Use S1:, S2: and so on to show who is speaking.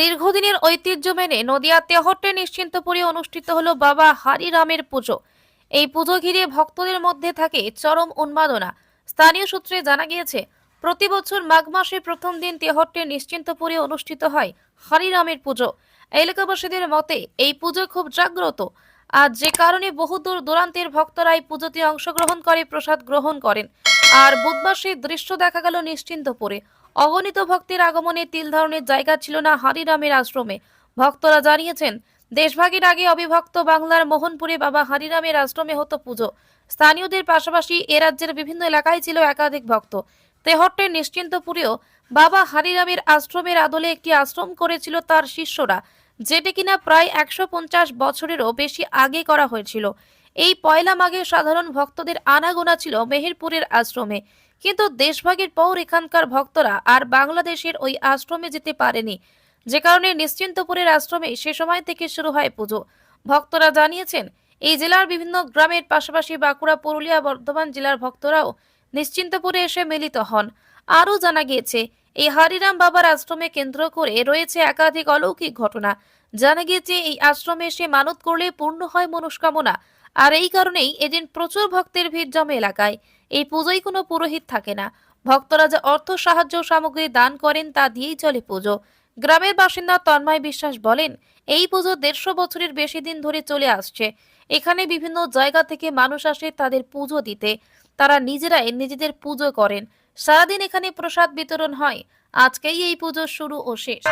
S1: দীর্ঘদিনের ঐতিহ্য মেনে নদিয়া তেহট্টে নিশ্চিন্তপুরে অনুষ্ঠিত হলো বাবা হারিরামের পুজো। এই পুজো ঘিরে ভক্তদের মধ্যে থাকে চরম উন্মাদনা। স্থানীয় সূত্রে জানা গিয়েছে, প্রতি বছর মাঘ মাসের প্রথম দিন তেহট্টে নিশ্চিন্তপুরে অনুষ্ঠিত হয় হরিরামের পুজো। এলাকাবাসীদের মতে, এই পুজো খুব জাগ্রত। আর যে কারণে বহু দূর দূরান্তের ভক্তরা এই পুজোতে অংশগ্রহণ করে, প্রসাদ গ্রহণ করেন। আর বুধবার সেই দৃশ্য দেখা গেল নিশ্চিন্তপুরে। অগণিত ভক্তের আগমনে তিল ধরনের জায়গা ছিল না হারিরামের আশ্রমে। ভক্তরা জানিয়েছেন, দেশভাগের আগে অবিভক্ত বাংলার মোহনপুরে বাবা হারিরামের আশ্রমে হতো পুজো। স্থানীয়দের পাশাপাশি এ রাজ্যের বিভিন্ন এলাকায় ছিল একাধিক ভক্ত। তেহট্টের নিশ্চিন্তপুরেও বাবা হারিরামের আশ্রমের আদলে একটি আশ্রম করেছিল তার শিষ্যরা। যেটি কিনা প্রায় একশো পঞ্চাশ বছরেরও বেশি আগে করা হয়েছিল। এই পয়লা মাঘে সাধারণ ভক্তদের আনাগোনা ছিল মেহেরপুরের আশ্রমে। কিন্তু দেশভাগের পর এখানকার ভক্তরা আর বাংলাদেশের ওই আশ্রমে যেতে পারেনি। যে কারণে নিশ্চিন্তপুরের আশ্রমে সে সময় থেকে শুরু হয় পুজো। ভক্তরা জানিয়েছেন, এই জেলার বিভিন্ন গ্রামের পাশাপাশি বাঁকুড়া, পুরুলিয়া, বর্ধমান জেলার ভক্তরাও নিশ্চিন্তপুরে এসে মিলিত হন। আরও জানা গিয়েছে এই হারিরাম বাবার আশ্রমে কেন্দ্র করে রয়েছে একাধিক অলৌকিক ঘটনা। জানা গিয়েছে, এই আশ্রমে এসে মানত করলে পূর্ণ হয় মনস্কামনা। আর এই কারণেই এদিন প্রচুর ভক্তের ভিড় জমে এলাকায়। এই পুজোয় কোনো পুরোহিত থাকে না। ভক্তরা যে অর্থ, সাহায্য সামগ্রী দান করেন, তা দিয়েই চলে পুজো। গ্রামের বাসিন্দা তন্ময় বিশ্বাস বলেন, এই পুজো দেড়শো বছরের বেশি দিন ধরে চলে আসছে। এখানে বিভিন্ন জায়গা থেকে মানুষ আসে তাদের পুজো দিতে। তারা নিজেরাই নিজেদের পুজো করেন। সারাদিন এখানে প্রসাদ বিতরণ হয়। আজকেই এই পুজোর শুরু ও শেষ।